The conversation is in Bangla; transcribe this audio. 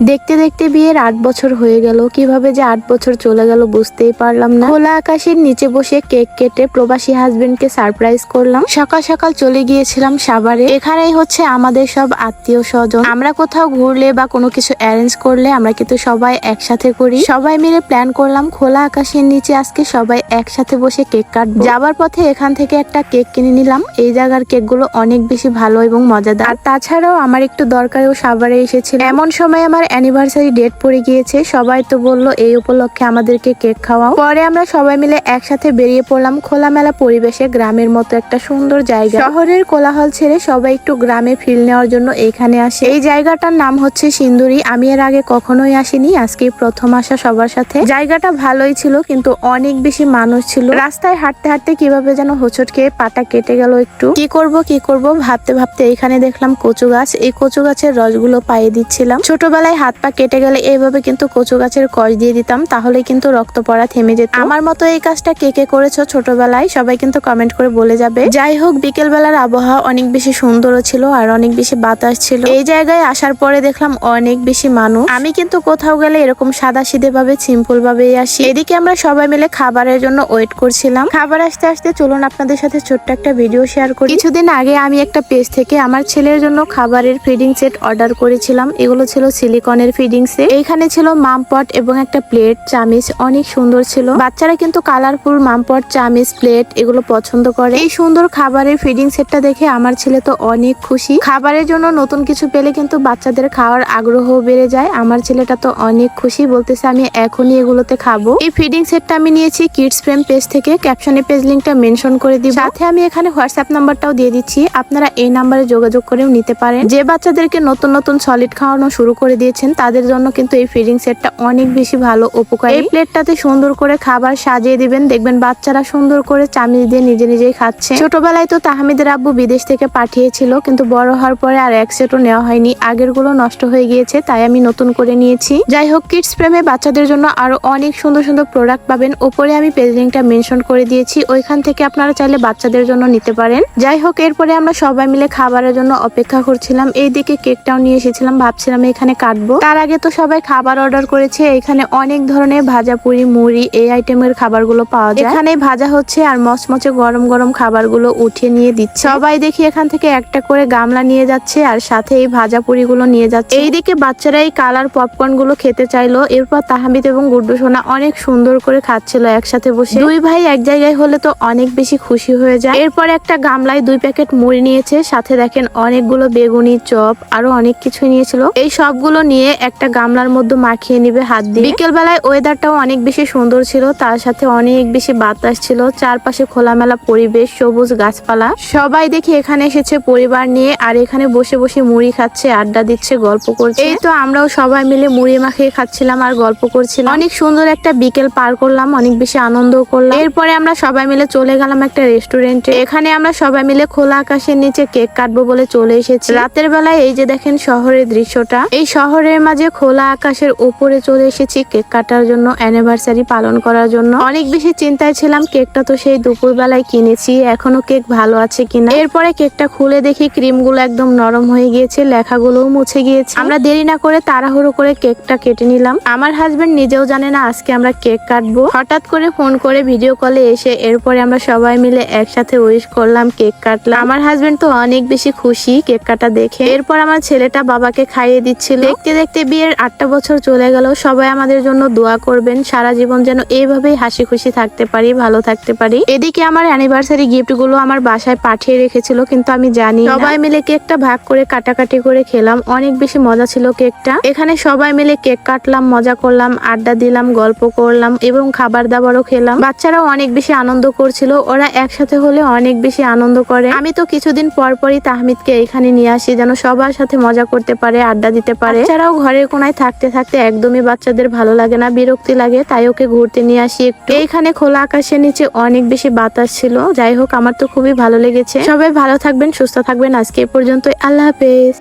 দেখতে দেখতে বিয়ের আট বছর হয়ে গেল। কীভাবে যে আট বছর চলে গেল বুঝতেই পারলাম না। খোলা আকাশের নিচে বসে কেক কেটে প্রবাসী হাজবেন্ডকে সারপ্রাইজ করলাম। সকাল সকাল চলে গিয়েছিলাম সাভারে। এখানেই হচ্ছে আমাদের সব আত্মীয় স্বজন। আমরা কোথাও ঘুরলে বা কোনো কিছু অ্যারেঞ্জ করলে আমরা কিন্তু সবাই একসাথে করি। সবাই মিলে প্ল্যান করলাম খোলা আকাশের নিচে আজকে সবাই একসাথে বসে কেক কাটবো। যাবার পথে এখান থেকে একটা কেক কিনে নিলাম। এই জায়গার কেকগুলো অনেক বেশি ভালো এবং মজাদার। তাছাড়াও আমার একটু দরকারেও সাভারে এসেছিল এমন সময় আমার অ্যানিভার্সারি ডেট পড়ে গিয়েছে। সবাই তো বলল, এই উপলক্ষে আমাদেরকে কেক খাওয়াও। পরে আমরা সবাই মিলে একসাথে বেরিয়ে পড়লাম খোলামেলা পরিবেশে, গ্রামের মতো একটা সুন্দর জায়গা। শহরের কোলাহল ছেড়ে সবাই একটু গ্রামে ফিল নেওয়ার জন্য এখানে আসে। এই জায়গাটার নাম হচ্ছে সিন্দুরি। আমি এর আগে কখনোই আসিনি আজকে প্রথম আসা সবার সাথে। জায়গাটা ভালোই ছিল, কিন্তু অনেক বেশি মানুষ ছিল। রাস্তায় হাঁটতে হাঁটতে কীভাবে যেন হোঁচট খেয়ে পাটা কেটে গেল একটু। কি করব কি করব ভাবতে ভাবতে এখানে দেখলাম কচু গাছ। এই কচু গাছের রসগুলো পায়ে দিচ্ছিলাম। ছোটবেলায় হাত পা কেটে গেলে এইভাবে কিন্তু কচু গাছের কষ দিয়ে দিতাম তাহলে কিন্তু রক্ত পড়া থেমে যেত। আমার মতো এই কাজটা কে কে করেছ ছোটবেলায়, সবাই কিন্তু কমেন্ট করে বলে যাবে। যাই হোক বিকেল বেলার আবহাওয়া অনেক বেশি সুন্দরও ছিল আর অনেক বেশি বাতাস ছিল। এই জায়গায় আসার পরে দেখলাম অনেক বেশি মানুষ। আমি কিন্তু কোথাও গেলে এরকম সাদা সিধে ভাবে সিম্পল ভাবেই আসি। এদিকে আমরা সবাই মিলে খাবারের জন্য ওয়েট করছিলাম। খাবার আসতে আসতে চলুন আপনাদের সাথে ছোট্ট একটা ভিডিও শেয়ার করি। কিছুদিন আগে আমি একটা পেজ থেকে আমার ছেলের জন্য খাবারের ফিডিং সেট অর্ডার করেছিলাম। এগুলো ছিল সিলিকনের ফিডিং সেট এইখানে ছিল মামপট এবং একটা প্লেট, চামিচ অনেক সুন্দর ছিল। বাচ্চারা কিন্তু কালারফুল মামপট, চামিচ, প্লেট এগুলো পছন্দ করে। এই সুন্দর খাবারের ফিডিং সেটটা দেখে আমার ছেলে তো অনেক খুশি। খাবারের জন্য নতুন কিছু পেলে কিন্তু বাচ্চাদের খাওয়ার আগ্রহ বেড়ে যায়। আমার ছেলেটা তো অনেক খুশি, বলতেছে আমি এখনই এগুলোতে খাব। এই ফিডিং সেটটা আমি নিয়েছি কিডস ফ্রেম পেজ থেকে। ক্যাপশনে পেজ লিঙ্কটা মেনশন করে দিব। সাথে আমি এখানে হোয়াটসঅ্যাপ নাম্বারটাও দিয়ে দিচ্ছি। আপনারা এই নাম্বারে যোগাযোগ করেও নিতে পারেন। যে বাচ্চাদেরকে নতুন নতুন সলিড খাওয়ানো শুরু করে দিয়েছেন তাদের জন্য কিন্তু এই ফিডিং সেটটা অনেক বেশি ভালো, উপকারী। এই প্লেটটাতে সুন্দর করে খাবার সাজিয়ে দিবেন। দেখবেন বাচ্চারা সুন্দর করে চামিচ দিয়ে নিজে নিজেই খাচ্ছে। ছোটবেলায় তো তাহমিদের আব্বু বিদেশ থেকে পাঠিয়েছিল, কিন্তু বড় হওয়ার পরে আর এক সেটও নেওয়া হয়নি। আগেরগুলো নষ্ট হয়ে গিয়েছে, তাই আমি নতুন করে নিয়েছি। যাই হোক কিডস প্রেমে বাচ্চাদের জন্য আরও অনেক সুন্দর সুন্দর প্রোডাক্ট পাবেন। ওপরে আমি পেজ লিঙ্কটা মেনশন করে দিয়েছি, ওইখান থেকে আপনারা চাইলে বাচ্চাদের জন্য নিতে পারেন। যাই হোক, এরপরে আমরা সবাই মিলে খাবারের জন্য অপেক্ষা করছিলাম। এইদিকে কেকটাও নিয়ে এসেছিলাম। ভাবছিলাম এখানে কাটবো। তার আগে তো সবাই খাবার অর্ডার করেছে। এখানে অনেক ধরনের ভাজা পুরি, মুড়ি, এই আইটেমের খাবারগুলো পাওয়া যায়। এখানে ভাজা হচ্ছে আর মচমচে গরম গরম খাবারগুলো উঠিয়ে নিয়ে দিচ্ছে। সবাই দেখি এখান থেকে একটা করে গামলা নিয়ে যাচ্ছে আর সাথে এই ভাজা পুরিগুলো নিয়ে যাচ্ছে। এইদিকে বাচ্চারা এই কালার পপকর্নগুলো খেতে চাইলো। এরপর তাহামিদ এবং গুড্ডু সোনা অনেক সুন্দর করে খাচ্ছিল একসাথে বসে। দুই ভাই এক জায়গায় হলে তো অনেক বেশি খুশি হয়ে যায়। এরপর একটা গামলায় দুই প্যাকেট মুড়ি নিয়েছে। সাথে দেখেন অনেকগুলো বেগুনি, চপ, আরও অনেক কিছু নিয়েছিল। এই সবগুলো নিয়ে একটা গামলার মধ্যে মাখিয়ে নিবে হাত দিয়ে। বিকেল বেলায় ওয়েদারটাও অনেক বেশি সুন্দর ছিল, তার সাথে অনেক বেশি বাতাস ছিল, চারপাশে খোলামেলা পরিবেশ, সবুজ গাছপালা। সবাই দেখি এখানে এসেছে পরিবার নিয়ে, আর এখানে বসে বসে মুড়ি খাচ্ছে, আড্ডা দিচ্ছে, গল্প করছে। এই তো আমরাও সবাই মিলে মুড়ি মাখিয়ে খাচ্ছিলাম আর গল্প করছিলাম। অনেক সুন্দর একটা বিকেল পার করলাম, অনেক বেশি আনন্দ করলাম। এরপরে আমরা সবাই মিলে চলে গেলাম একটা রেস্টুরেন্টে। এখানে আমরা সবাই মিলে খোলা আকাশের নিচে কেক কাটবো বলে চলে এসেছি। রাতের বেলায় এই যে দেখেন শহরের দৃশ্যটা, এই শহরের মাঝে খোলা আকাশের উপরে চলে এসেছি কেক কাটার জন্য অ্যানিভার্সারি পালন করার জন্য। অনেক বেশি চিন্তায় ছিলাম কেকটা তো সেই দুপুর বেলায় কিনেছি, এখনও কেক ভালো আছে কিনা। এরপরে কেকটা খুলে দেখি ক্রিমগুলো একদম নরম হয়ে গিয়েছে, লেখাগুলোও মুছে গিয়েছে। আমরা দেরি না করে তাড়াহুড়ো করে কেকটা কেটে নিলাম। আমার হাজবেন্ড নিজেও জানে না আজকে আমরা কেক কাটবো। হঠাৎ করে ফোন করে ভিডিও কলে এসে এরপরে আমরা সবাই মিলে একসাথে উইশ করলাম কেক কাটলাম। আমার হাজবেন্ড তো অনেক বেশি খুশি কেক কাটা দেখে। এরপর আমার ছেলেটা বাবাকে খাইয়ে দিচ্ছিল। দেখতে দেখতে বিয়ের আটটা বছর চলে গেল। সবাই আমাদের জন্য দোয়া করবেন। সারা জীবন যেন এইভাবেই হাসি খুশি থাকতে পারি, ভালো থাকতে পারি। এদিকে আমার অ্যানিভার্সারি গিফটগুলো আমার বাসায় পাঠিয়ে রেখেছিল, কিন্তু আমি জানি সবাই মিলে কেকটা ভাগ করে কাটাকাটি করে খেলাম। অনেক বেশি মজা ছিল কেকটা। এখানে সবাই মিলে কেক কাটলাম, মজা করলাম, আড্ডা দিলাম, গল্প করলাম এবং খাবার দাবারও খেলাম। বাচ্চারাও অনেক বেশি আনন্দ করছিল। ওরা একসাথে হলে অনেক বেশি আনন্দ করে। আমি তো কিছুদিন পর পরই তাহমিদকে এখানে নিয়ে আসি, যেন সবার সাথে মজা করতে পারে, আড্ডা দিতে পারে। বাচ্চারাও ঘরের কোনায় থাকতে থাকতে একদমই বাচ্চাদের ভালো লাগে না, বিরক্তি লাগে, তাই ওকে ঘুরতে নিয়ে আসি একটু। এইখানে খোলা আকাশের নিচে অনেক বেশি বাতাস ছিল, যাই হোক আমার তো খুবই ভালো লেগেছে। সবাই ভালো থাকবেন, সুস্থ থাকবেন, আজকে পর্যন্ত আল্লাহ হাফেজ।